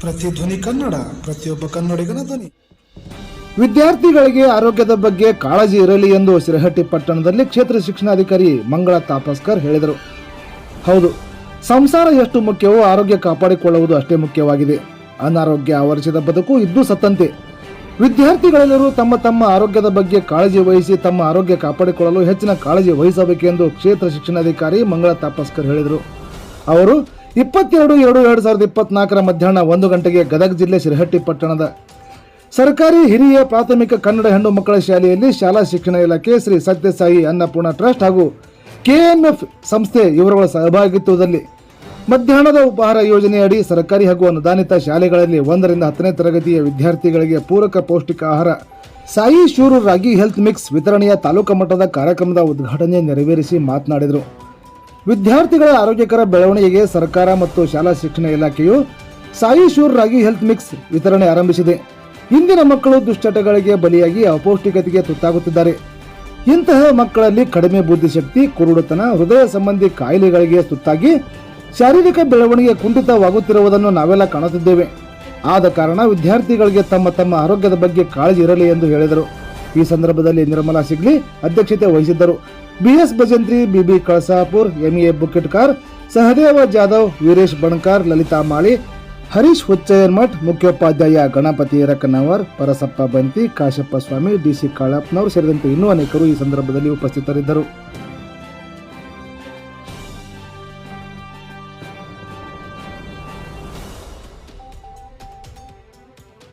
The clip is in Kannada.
ಸಿ ಧ್ವನಿ ಕನ್ನಡ, ಪ್ರತಿಯೊಬ್ಬ ಕನ್ನಡಿಗನ ಧ್ವನಿ. ವಿದ್ಯಾರ್ಥಿಗಳಿಗೆ ಆರೋಗ್ಯದ ಬಗ್ಗೆ ಕಾಳಜಿ ಇರಲಿ ಎಂದು ಸಿರಹಟ್ಟಿ ಪಟ್ಟಣದಲ್ಲಿ ಕ್ಷೇತ್ರ ಶಿಕ್ಷಣಾಧಿಕಾರಿ ಮಂಗಳ ತಾಪಸ್ಕರ್ ಹೇಳಿದರು. ಹೌದು, ಸಂಸಾರ ಎಷ್ಟು ಮುಖ್ಯವೋ ಆರೋಗ್ಯ ಕಾಪಾಡಿಕೊಳ್ಳುವುದು ಅಷ್ಟೇ ಮುಖ್ಯವಾಗಿದೆ. ಅನಾರೋಗ್ಯ ಆವರಿಸಿದ ಬದುಕು ಇದ್ದು ಸತ್ತಂತೆ. ವಿದ್ಯಾರ್ಥಿಗಳೆಲ್ಲರೂ ತಮ್ಮ ತಮ್ಮ ಆರೋಗ್ಯದ ಬಗ್ಗೆ ಕಾಳಜಿ ವಹಿಸಿ ತಮ್ಮ ಆರೋಗ್ಯ ಕಾಪಾಡಿಕೊಳ್ಳಲು ಹೆಚ್ಚಿನ ಕಾಳಜಿ ವಹಿಸಬೇಕೆಂದು ಕ್ಷೇತ್ರ ಶಿಕ್ಷಣಾಧಿಕಾರಿ ಮಂಗಳ ತಾಪಸ್ಕರ್ ಹೇಳಿದರು. ಅವರು ಇಪ್ಪತ್ತೆರಡು, ಎರಡು ಎರಡು ಸಾವಿರದ ಇಪ್ಪತ್ನಾಲ್ಕರ ಮಧ್ಯಾಹ್ನ ಒಂದು ಗಂಟೆಗೆ ಗದಗ ಜಿಲ್ಲೆ ಶಿರಹಟ್ಟಿ ಪಟ್ಟಣದ ಸರ್ಕಾರಿ ಹಿರಿಯ ಪ್ರಾಥಮಿಕ ಕನ್ನಡ ಹೆಣ್ಣು ಮಕ್ಕಳ ಶಾಲೆಯಲ್ಲಿ ಶಾಲಾ ಶಿಕ್ಷಣ ಇಲಾಖೆ ಶ್ರೀ ಸತ್ಯಸಾಯಿ ಅನ್ನಪೂರ್ಣ ಟ್ರಸ್ಟ್ ಹಾಗೂ ಕೆಎನ್ಎಫ್ ಸಂಸ್ಥೆ ಇವರುಗಳ ಸಹಭಾಗಿತ್ವದಲ್ಲಿ ಮಧ್ಯಾಹ್ನದ ಉಪಹಾರ ಯೋಜನೆಯಡಿ ಸರ್ಕಾರಿ ಹಾಗೂ ಅನುದಾನಿತ ಶಾಲೆಗಳಲ್ಲಿ ಒಂದರಿಂದ ಹತ್ತನೇ ತರಗತಿಯ ವಿದ್ಯಾರ್ಥಿಗಳಿಗೆ ಪೂರಕ ಪೌಷ್ಟಿಕ ಆಹಾರ Sai Sure ragi health mix ವಿತರಣೆಯ ತಾಲೂಕು ಮಟ್ಟದ ಕಾರ್ಯಕ್ರಮದ ಉದ್ಘಾಟನೆ ನೆರವೇರಿಸಿ ಮಾತನಾಡಿದರು. ವಿದ್ಯಾರ್ಥಿಗಳ ಆರೋಗ್ಯಕರ ಬೆಳವಣಿಗೆಗೆ ಸರ್ಕಾರ ಮತ್ತು ಶಾಲಾ ಶಿಕ್ಷಣ ಇಲಾಖೆಯು Sai Sure ragi health mix ವಿತರಣೆ ಆರಂಭಿಸಿದೆ. ಇಂದಿನ ಮಕ್ಕಳು ದುಶ್ಚಟಗಳಿಗೆ ಬಲಿಯಾಗಿ ಅಪೌಷ್ಟಿಕತೆಗೆ ತುತ್ತಾಗುತ್ತಿದ್ದಾರೆ. ಇಂತಹ ಮಕ್ಕಳಲ್ಲಿ ಕಡಿಮೆ ಬುದ್ಧಿಶಕ್ತಿ, ಕುರುಡುತನ, ಹೃದಯ ಸಂಬಂಧಿ ಕಾಯಿಲೆಗಳಿಗೆ ತುತ್ತಾಗಿ ಶಾರೀರಿಕ ಬೆಳವಣಿಗೆ ಕುಂಠಿತವಾಗುತ್ತಿರುವುದನ್ನು ನಾವೆಲ್ಲ ಕಾಣುತ್ತಿದ್ದೇವೆ. ಆದ ಕಾರಣ ವಿದ್ಯಾರ್ಥಿಗಳಿಗೆ ತಮ್ಮ ತಮ್ಮ ಆರೋಗ್ಯದ ಬಗ್ಗೆ ಕಾಳಜಿ ಇರಲಿ ಎಂದು ಹೇಳಿದರು. ಈ ಸಂದರ್ಭದಲ್ಲಿ ನಿರ್ಮಲಾ ಸಿಗ್ಲಿ ಅಧ್ಯಕ್ಷತೆ ವಹಿಸಿದ್ದರು. BS Bhajantri BB Kalasapur, MA Bukkitkar Sahadeva Jadhav, Veeresh Banakar, Lalita Mali, Harish Hucchayyanmath, ಮುಖ್ಯೋಪಾಧ್ಯಾಯ ಗಣಪತಿ ರಕ್ಕನವರ್, ಪರಸಪ್ಪ ಬಂತಿ, ಕಾಶಪ್ಪ ಸ್ವಾಮಿ, ಡಿಸಿ ಕಾಳಪ್ಪನವರು ಸೇರಿದಂತೆ ಇನ್ನೂ ಅನೇಕರು ಈ ಸಂದರ್ಭದಲ್ಲಿ ಉಪಸ್ಥಿತರಿದ್ದರು.